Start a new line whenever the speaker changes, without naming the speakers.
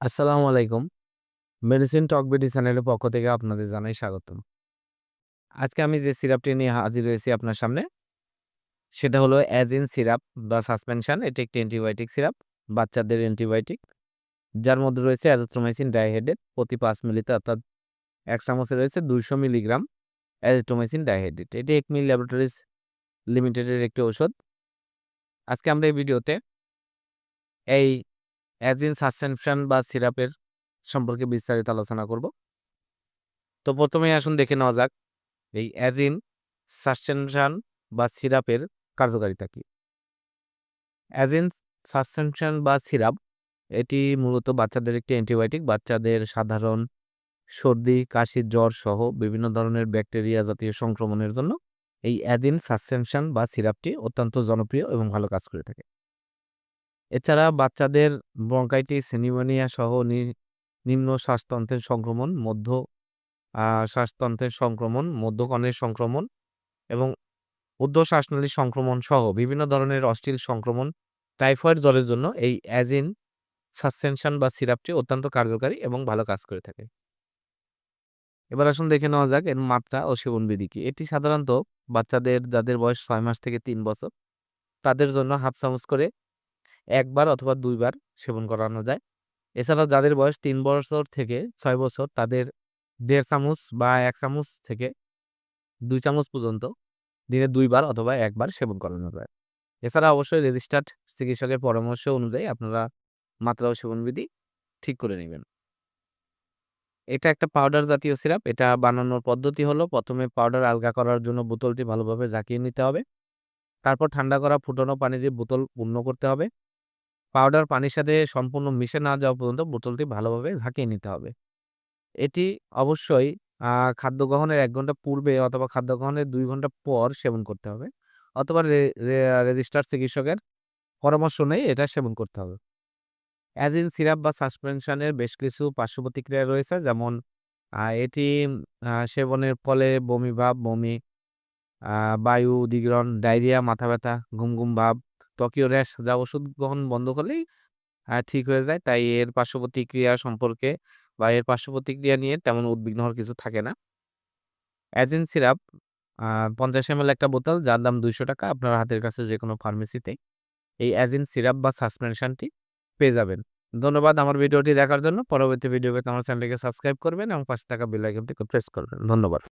আসসালামু আলাইকুম। মেডিসিন টক বিডি চ্যানেলের পক্ষ থেকে আপনাদের জানাই স্বাগতম। আজকে আমি যে সিরাপটি নিয়ে হাজির হয়েছি আপনার সামনে সেটা হলো অ্যাজিন সিরাপ বা সাসপেনশন। এটি একটি অ্যান্টিবায়োটিক সিরাপ, বাচ্চাদের অ্যান্টিবায়োটিক। যার মধ্যে রয়েছে অ্যাজিথ্রোমাইসিন ডাইহাইড্রেট প্রতি পাঁচ মিলিতে অর্থাৎ এক চামচে রয়েছে ২০০ মিলিগ্রাম অ্যাজিথ্রোমাইসিন ডাইহাইড্রেট। এটি একমি ল্যাবরেটরিজ লিমিটেডের একটি ঔষধ। আজকে আমরা এই ভিডিওতে এই অ্যাজিন সাসপেনশন বা সিরাপের সম্পর্কে বিস্তারিত আলোচনা করব। তো প্রথমেই আসুন দেখে নেওয়া যাক এই অ্যাজিন সাসপেনশন বা সিরাপের কার্যকারিতা কী? অ্যাজিন সাসপেনশন বা সিরাপ এটি মূলত বাচ্চাদের একটি অ্যান্টিবায়োটিক। বাচ্চাদের সাধারণ সর্দি, কাশি, জ্বর সহ বিভিন্ন ধরনের ব্যাকটেরিয়া জাতীয় সংক্রমণের জন্য এই অ্যাজিন সাসপেনশন বা সিরাপটি অত্যন্ত জনপ্রিয় এবং ভালো কাজ করে থাকে। এছাড়া বাচ্চাদের ব্রঙ্কাইটিস, নিউমোনিয়া সহ নিম্ন শ্বাসতন্ত্রের সংক্রমণ, মধ্য শ্বাসতন্ত্রের সংক্রমণ, মধ্যকণের সংক্রমণ এবং ঊর্ধ্ব শ্বাসনালীর সংক্রমণ সহ বিভিন্ন ধরনের অশ্লীল সংক্রমণ, টাইফয়েড জ্বরের জন্য এই অ্যাজিন সাসপেনশন বা সিরাপটি অত্যন্ত কার্যকারী এবং ভালো কাজ করে থাকে। এবার আসুন দেখে নেওয়া যাক এর মাত্রা ও সেবনবিধি কি এটি সাধারণত বাচ্চাদের যাদের বয়স ছয় মাস থেকে তিন বছর তাদের জন্য হাফ চামচ করে ১ বার অথবা দুইবার সেবন করানো যায়। এছাড়া যাদের বয়স তিন বছর থেকে ছয় বছর, তাদের দেড় চামচ বা এক চামচ থেকে দুই চামচ পর্যন্ত দিনে দুইবার অথবা একবার সেবন করানো যায়। এছাড়া অবশ্যই রেজিস্টার্ড চিকিৎসকের পরামর্শ অনুযায়ী আপনারা মাত্রা ও সেবনবিধি ঠিক করে নেবেন এটা একটা পাউডার জাতীয় সিরাপ। এটা বানানোর পদ্ধতি হলো, প্রথমে পাউডার আলগা করার জন্য বোতলটি ভালোভাবে ঝাঁকিয়ে নিতে হবে। তারপর ঠান্ডা করা ফুটানো পানি দিয়ে বোতল পূর্ণ করতে হবে। পাউডার পানির সাথে সম্পূর্ণ মিশে না যাওয়া পর্যন্ত বোতলটি ভালোভাবে ঝাঁকিয়ে নিতে হবে। এটি অবশ্যই খাদ্য গ্রহণের এক ঘণ্টা পূর্বে অথবা খাদ্য গ্রহণের দুই ঘণ্টা পর সেবন করতে হবে। অথবা রে রে চিকিৎসকের পরামর্শ নেই এটা সেবন করতে হবে। অ্যাজিন সিরাপ বা সাসপেনশনের বেশ কিছু পার্শ্ব প্রতিক্রিয়া রয়েছে যেমন এটি সেবনের ফলে বমি ভাব, বমি, বায়ু দ্বিগ্রহণ, ডায়রিয়া, মাথা ব্যথা, ঘুম, ঘুম ভাব, ত্বকীয় র‍্যাশ, যা ওষুধ গ্রহণ বন্ধ করলেই ঠিক হয়ে যায়। তাই এর পার্শ্ব প্রতিক্রিয়া সম্পর্কে বা এর পার্শ্ব প্রতিক্রিয়া নিয়ে তেমন উদ্বিগ্ন হওয়ার কিছু থাকে না। অ্যাজিন সিরাপ ৫০ এমএল একটা বোতল, যার দাম ৳২০০ আপনার হাতের কাছে যে কোনো ফার্মেসিতেই এই অ্যাজিন সিরাপ বা সাসপেনশনটি পেয়ে যাবেন। ধন্যবাদ আমার ভিডিওটি দেখার জন্য। পরবর্তী ভিডিওতে আমার চ্যানেলটিকে সাবস্ক্রাইব করবেন এবং পাশে থাকা বেল আইকনটি প্রেস করবেন। ধন্যবাদ।